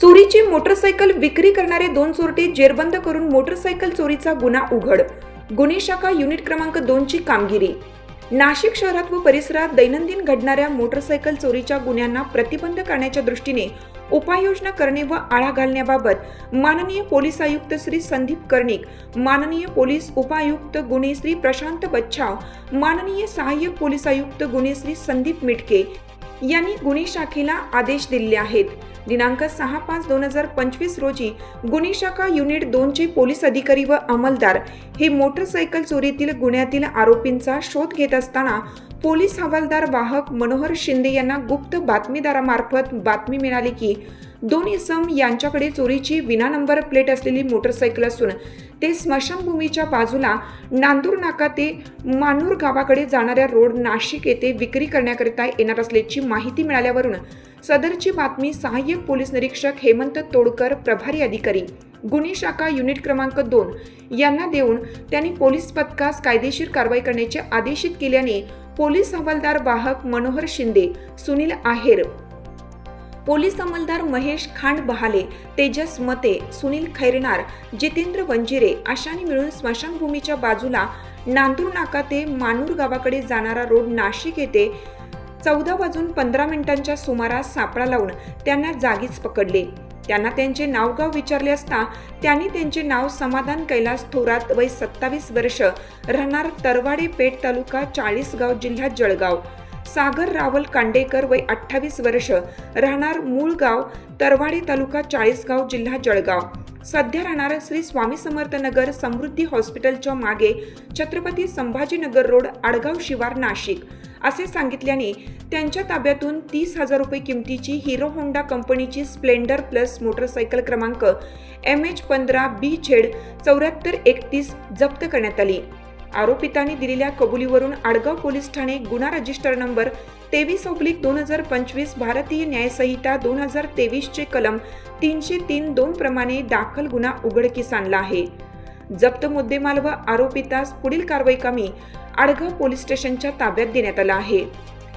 चोरीची मोटरसायकल विक्री करणारे दोन चोरटे जेरबंद करून मोटरसायकल चोरीचा गुन्हा उघड. गुन्हे शाखा युनिट क्रमांक दोनची कामगिरी. नाशिक शहरात व परिसरात दैनंदिन घडणाऱ्या मोटरसायकल चोरीच्या गुन्ह्यांना प्रतिबंध करण्याच्या दृष्टीने उपाययोजना करणे व आळा घालण्याबाबत माननीय पोलीस आयुक्त श्री संदीप कर्णिक माननीय पोलीस उपायुक्त गुन्हे श्री प्रशांत बच्छाव माननीय सहाय्यक पोलीस आयुक्त गुन्हे श्री संदीप मिटके यांनी गुन्हे शाखेला आदेश दिले आहेत. दिनांक सहा पाच दोन हजार पंचवीस रोजी गुन्हे शाखा युनिट दोनचे पोलीस अधिकारी व अंमलदार हे मोटरसायकल चोरीतील गुन्ह्यातील आरोपींचा शोध घेत असताना पोलीस हवालदार वाहक मनोहर शिंदे यांना गुप्त बातमीदारामार्फत बातमी मिळाली की दोन इसम यांच्याकडे चोरीची विना नंबर प्लेट असलेली मोटरसायकल असून ते स्मशानभूमीच्या बाजूला नांदूर नाका ते मानूर गावाकडे जाणाऱ्या रोड नाशिक येथे विक्री करण्याकरिता येणार असल्याची माहिती मिळाल्यावरून सदरची बातमी सहाय्यक पोलीस निरीक्षक हेमंत तोडकर प्रभारी अधिकारी गुन्हे शाखा युनिट क्रमांक दोन यांना देऊन त्यांनी पोलीस पथकास कायदेशीर कारवाई करण्याचे आदेशित केल्याने पोलीस हवालदार वाहक मनोहर शिंदे सुनील आहेर. पोलीस अंमलदार महेश खांड बहाले तेजस मते सुनील खैरनार जितेंद्र वंजिरे अशांनी मिळून स्मशानभूमीच्या बाजूला नांदूर नाका ते मानूर गावाकडे जाणारा रोड नाशिक येथे चौदा वाजून पंधरा मिनिटांच्या सुमारास सापळा लावून त्यांना जागीच पकडले. त्यांना त्यांचे नावगाव विचारले असता त्यांनी त्यांचे नाव समाधान कैलास थोरात वय सत्तावीस वर्ष राहणार तरवाडे पेठ तालुका चाळीसगाव जिल्हा जळगाव. सागर रावल कांडेकर वय अठ्ठावीस वर्ष राहणार मूळ गाव तरवाडे तालुका चाळीसगाव जिल्हा जळगाव. सध्या राहणार श्री स्वामी समर्थनगर समृद्धी हॉस्पिटलच्या मागे छत्रपती संभाजीनगर रोड आडगाव शिवार नाशिक. असे सांगितल्याने त्यांच्या ताब्यातून तीस हजार रुपये किमतीची हिरो होंडा कंपनीची स्प्लेंडर प्लस मोटरसायकल क्रमांक एम एच पंधरा बी झेड चौऱ्याहत्तर एकतीस जप्त करण्यात आली. आरोपितांनी दिलेल्या कबुलीवरून आडगाव पोलीस ठाणे गुन्हा रजिस्टर नंबर तेवीस ओब्लिक दोन हजार पंचवीस भारतीय न्यायसंहिता दोन हजार तेवीसचे कलम तीनशे तीन दोन प्रमाणे दाखल गुन्हा उघडकीस आणला आहे. जप्त मुद्देमाल व आरोपितास पुढील कारवाई कमी आडगाव पोलीस स्टेशनच्या ताब्यात देण्यात आला आहे.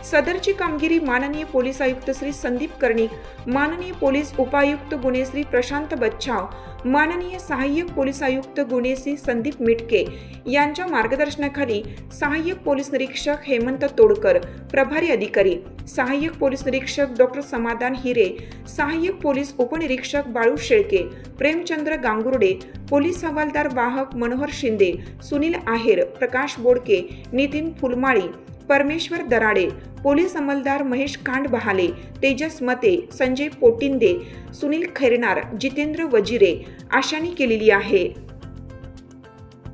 सदरची कामगिरी माननीय पोलीस आयुक्त श्री संदीप कर्णिक माननीय पोलीस उपायुक्त गुन्हे श्री प्रशांत बच्छाव माननीय सहाय्यक पोलीस आयुक्त गुन्हे श्री संदीप मिटके यांच्या मार्गदर्शनाखाली सहाय्यक पोलीस निरीक्षक हेमंत तोडकर प्रभारी अधिकारी सहाय्यक पोलीस निरीक्षक डॉक्टर समाधान हिरे सहाय्यक पोलीस उपनिरीक्षक बाळू शेळके प्रेमचंद्र गांगुर्डे पोलीस हवालदार वाहक मनोहर शिंदे सुनील आहेर प्रकाश बोडके नितीन फुलमाळी परमेश्वर दराडे पोलीस अंमलदार महेश कांड बहाले तेजस मते संजय पोटिंदे सुनील खैरनार जितेंद्र वजिरे आशांनी केलेली आहे.